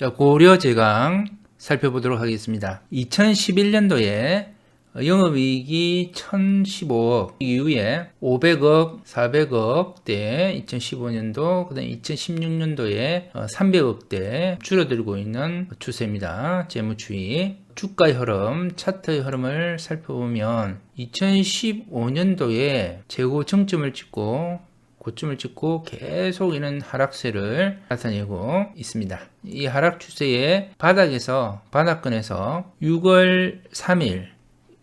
자, 고려 제강 살펴보도록 하겠습니다. 2011년도에 영업이익이 1015억 이후에 500억, 400억대 2015년도, 그 다음에 2016년도에 300억대 줄어들고 있는 추세입니다. 재무추이. 주가의 흐름, 차트의 흐름을 살펴보면 2015년도에 최고 정점을 찍고 고점을 찍고 계속 이는 하락세를 나타내고 있습니다. 이 하락 추세의 바닥에서 바닥권에서 6월 3일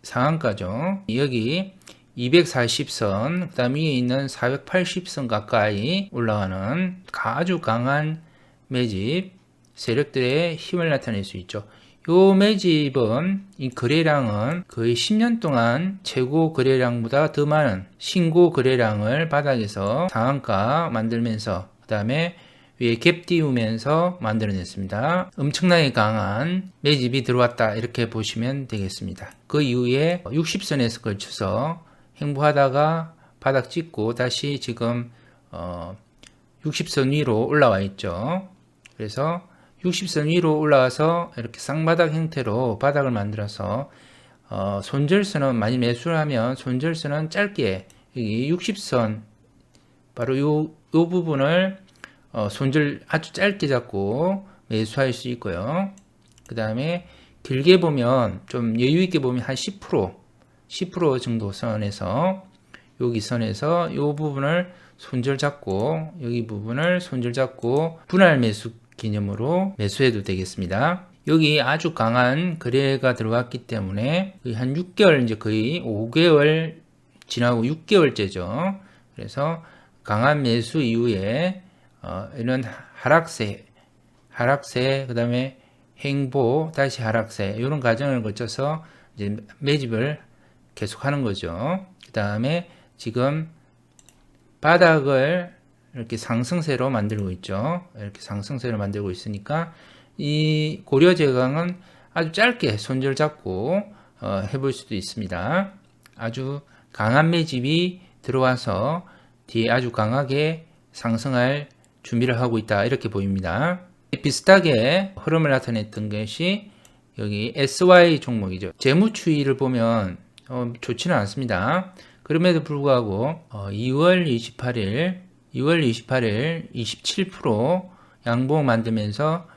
상한가죠. 여기 240선, 그 다음 위에 있는 480선 가까이 올라가는 아주 강한 매집 세력들의 힘을 나타낼 수 있죠. 요 매집은 이 거래량은 거의 10년 동안 최고 거래량보다 더 많은 신고 거래량을 바닥에서 상한가 만들면서 그 다음에 위에 갭 띄우면서 만들어냈습니다. 엄청나게 강한 매집이 들어왔다 이렇게 보시면 되겠습니다. 그 이후에 60선에서 걸쳐서 행보하다가 바닥 찍고 다시 지금 어 60선 위로 올라와 있죠. 그래서 60선 위로 올라와서 이렇게 쌍바닥 형태로 바닥을 만들어서 어, 손절선은 많이 매수를 하면 손절선은 짧게 여기 60선 바로 요, 요 부분을 어, 손절 아주 짧게 잡고 매수할 수 있고요. 그 다음에 길게 보면 좀 여유 있게 보면 한 10% 10% 정도 선에서 여기 선에서 요 부분을 손절 잡고 여기 부분을 손절 잡고 분할 매수 개념으로 매수해도 되겠습니다. 여기 아주 강한 거래가 들어왔기 때문에 한 6개월 이제 거의 5개월 지나고 6개월째죠. 그래서 강한 매수 이후에 어, 이런 하락세, 하락세, 그 다음에 행보, 다시 하락세 이런 과정을 거쳐서 이제 매집을 계속하는 거죠. 그 다음에 지금 바닥을 이렇게 상승세로 만들고 있죠. 이렇게 상승세로 만들고 있으니까 이 고려 제강은 아주 짧게 손절 잡고 어, 해볼 수도 있습니다. 아주 강한 매집이 들어와서 뒤에 아주 강하게 상승할 준비를 하고 있다 이렇게 보입니다. 비슷하게 흐름을 나타냈던 것이 여기 SY 종목이죠. 재무 추이를 보면 어, 좋지는 않습니다. 그럼에도 불구하고 어, 2월 28일 2월 28일 27% 양봉 만들면서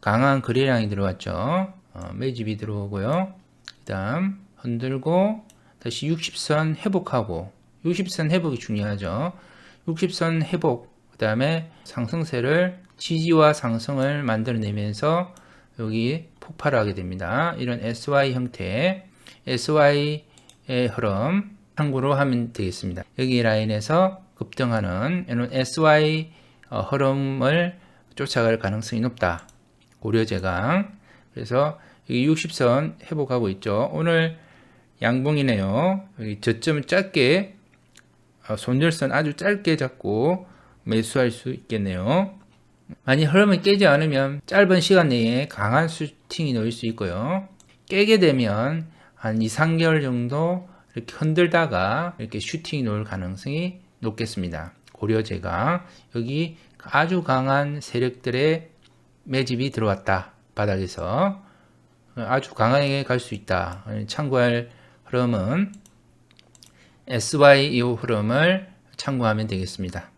강한 거래량이 들어왔죠. 어, 매집이 들어오고요. 그 다음 흔들고 다시 60선 회복하고 60선 회복이 중요하죠. 60선 회복 그 다음에 상승세를 지지와 상승을 만들어내면서 여기 폭발을 하게 됩니다. 이런 SY 형태 SY의 흐름 참고로 하면 되겠습니다. 여기 라인에서 급등하는 이런 SY 어, 흐름을 쫓아갈 가능성이 높다. 고려제강. 그래서 여기 60선 회복하고 있죠. 오늘 양봉이네요. 여기 저점을 짧게 어, 손절선 아주 짧게 잡고 매수할 수 있겠네요. 만약 흐름이 깨지 않으면 짧은 시간 내에 강한 슈팅이 놓일 수 있고요. 깨게 되면 한 2, 3개월 정도 이렇게 흔들다가 이렇게 슈팅이 놓을 가능성이 높겠습니다. 고려제가 여기 아주 강한 세력들의 매집이 들어왔다. 바닥에서 아주 강하게 갈 수 있다. 참고할 흐름은 SY 이 흐름을 참고하면 되겠습니다.